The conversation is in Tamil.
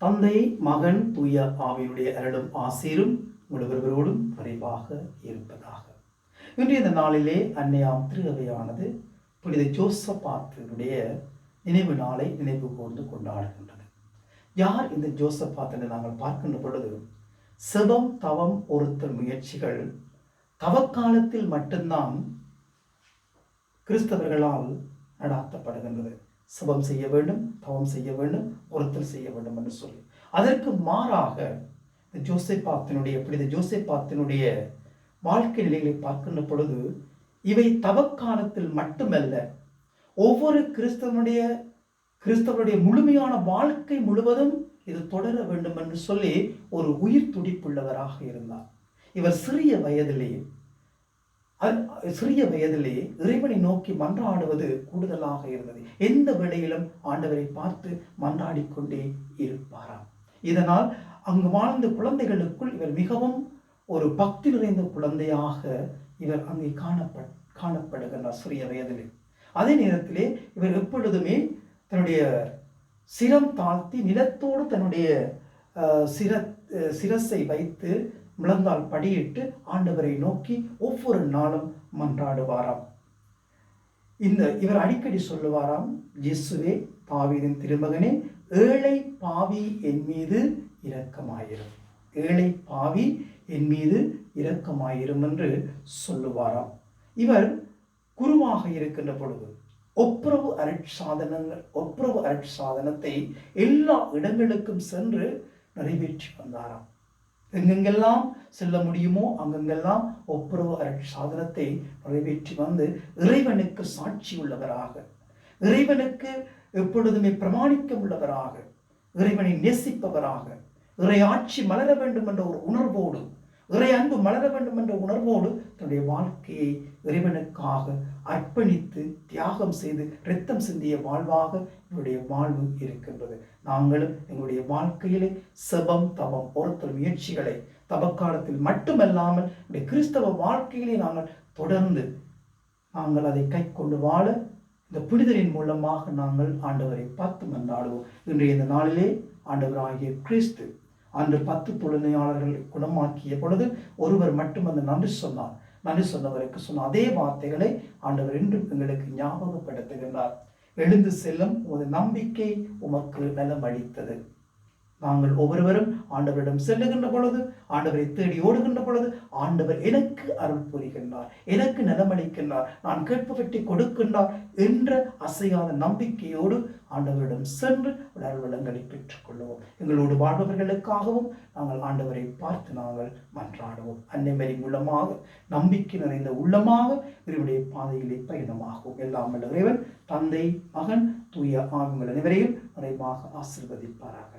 தந்தை மகன் தூய ஆவியினுடைய அருளும் ஆசீரும் முழுவர்களோடும் குறைவாக இருப்பதாக. இன்றைய இந்த நாளிலே அன்னையாம் திருவையானது புனித ஜோசபாத்தினுடைய நினைவு நாளை நினைவு கூர்ந்து கொண்டாடுகின்றது. யார் இந்த ஜோசப்பாத் என்று நாங்கள் பார்க்கின்ற பொழுது செபம் தவம் ஒருத்தர் முயற்சிகள் தவக்காலத்தில் மட்டும்தான் கிறிஸ்தவர்களால் நடாத்தப்படுகின்றது. சிவம் செய்ய வேண்டும் தவம் செய்ய வேண்டும் ஒருத்தர் செய்ய வேண்டும் என்று சொல்லி. அதற்கு மாறாக இந்த ஜோசைப்பாத்தினுடைய இந்த ஜோசைப்பாத்தினுடைய வாழ்க்கை நிலைகளை பார்க்கின்ற பொழுது இவை தவக்காலத்தில் மட்டுமல்ல ஒவ்வொரு கிறிஸ்தவனுடைய கிறிஸ்தவனுடைய முழுமையான வாழ்க்கை முழுவதும் இது தொடர வேண்டும் என்று சொல்லி ஒரு உயிர் துடிப்புள்ளவராக இருந்தார். இவர் சிறிய வயதிலேயே சிறிய வயதிலே இறைவனை நோக்கி மன்றாடுவது கூடுதலாக இருந்தது. எந்த வேளையிலும் ஆண்டவரை பார்த்து மன்றாடிக்கொண்டே இருப்பாராம். இதனால் அங்கு வாழ்ந்த குழந்தைகளுக்குள் இவர் மிகவும் ஒரு பக்தி நிறைந்த குழந்தையாக இவர் அங்கே காணப்ப காணப்படுகிறார் சிறிய வயதிலே. அதே நேரத்திலே இவர் எப்பொழுதுமே தன்னுடைய சிரம் தாழ்த்தி நிலத்தோடு தன்னுடைய சிர சிரசை வைத்து முழங்கால் படியிட்டு ஆண்டவரை நோக்கி ஒவ்வொரு நாளும் மன்றாடுவாராம். இந்த இவர் அடிக்கடி சொல்லுவாராம் இயேசுவே பாவியின் திருமகனே ஏழை பாவி என் மீது இரக்கமாயிரும் ஏழை பாவி என் மீது இரக்கமாயிரும் என்று சொல்லுவாராம். இவர் குருவாக இருக்கின்ற பொழுது ஒப்புரவு அருட்சாதனங்கள் ஒப்புரவு அருட்சாதனத்தை எல்லா இடங்களுக்கும் சென்று நிறைவேற்றி வந்தாராம். எங்கெங்கெல்லாம் செல்ல முடியுமோ அங்கெங்கெல்லாம் ஒப்புரவு சாதனத்தை நிறைவேற்றி வந்து இறைவனுக்கு சாட்சி உள்ளவராக இறைவனுக்கு எப்பொழுதுமே பிரமாணிக்க உள்ளவராக இறைவனை நேசிப்பவராக இறை ஆட்சி மலர வேண்டும் என்ற ஒரு உணர்வோடு இறை அன்பு மலர வேண்டும் என்ற உணர்வோடு தன்னுடைய வாழ்க்கையை இறைவனுக்காக அர்ப்பணித்து தியாகம் செய்து இரத்தம் சிந்திய வாழ்வாக என்னுடைய வாழ்வு இருக்கின்றது. நாங்களும் எங்களுடைய வாழ்க்கையிலே செபம் தபம் பொருத்தல் முயற்சிகளை தபக்காலத்தில் மட்டுமல்லாமல் எங்களுடைய கிறிஸ்தவ வாழ்க்கையிலே நாங்கள் தொடர்ந்து நாங்கள் அதை கை கொண்டு வாழ இந்த புனிதரின் மூலமாக நாங்கள் ஆண்டவரை பார்த்து மன்றாடுவோம். இன்றைய இந்த நாளிலே ஆண்டவராகிய கிறிஸ்து அன்று பத்து தொழுநையாளர்களை குணமாக்கிய பொழுது ஒருவர் மட்டும் அந்த நன்றி சொன்னார் நன்றி சொன்னவருக்கு சொன்ன அதே வார்த்தைகளை ஆண்டவர் இன்றும் எங்களுக்கு ஞாபகப்படுத்துகின்றார். எழுந்து செல்லும் உமது நம்பிக்கை உமக்கு நலம் அளித்தது நாங்கள் ஒவ்வொருவரும் ஆண்டவரிடம் செல்லுகின்ற பொழுது ஆண்டவரை தேடி ஓடுகின்ற பொழுது ஆண்டவர் எனக்கு அருள் புரிகின்றார் எனக்கு நலமளிக்கின்றார் நான் கேட்பவற்றை கொடுக்கின்றார் என்ற அசையாத நம்பிக்கையோடு ஆண்டவரிடம் சென்று அவருடைய அருள்வளங்களை பெற்றுக்கொள்வோம். எங்களோடு வாழ்பவர்களுக்காகவும் நாங்கள் ஆண்டவரை பார்த்து நாங்கள் மன்றாடுவோம். அன்னைமரி மூலமாக நம்பிக்கை நிறைந்த உள்ளமாக இவருடைய பாதையிலே பயணமாகும். எல்லாம் இறைவன் தந்தை மகன் தூய ஆவிகள் அனைவரையும் நிறைவாக ஆசிர்வதிப்பாராக.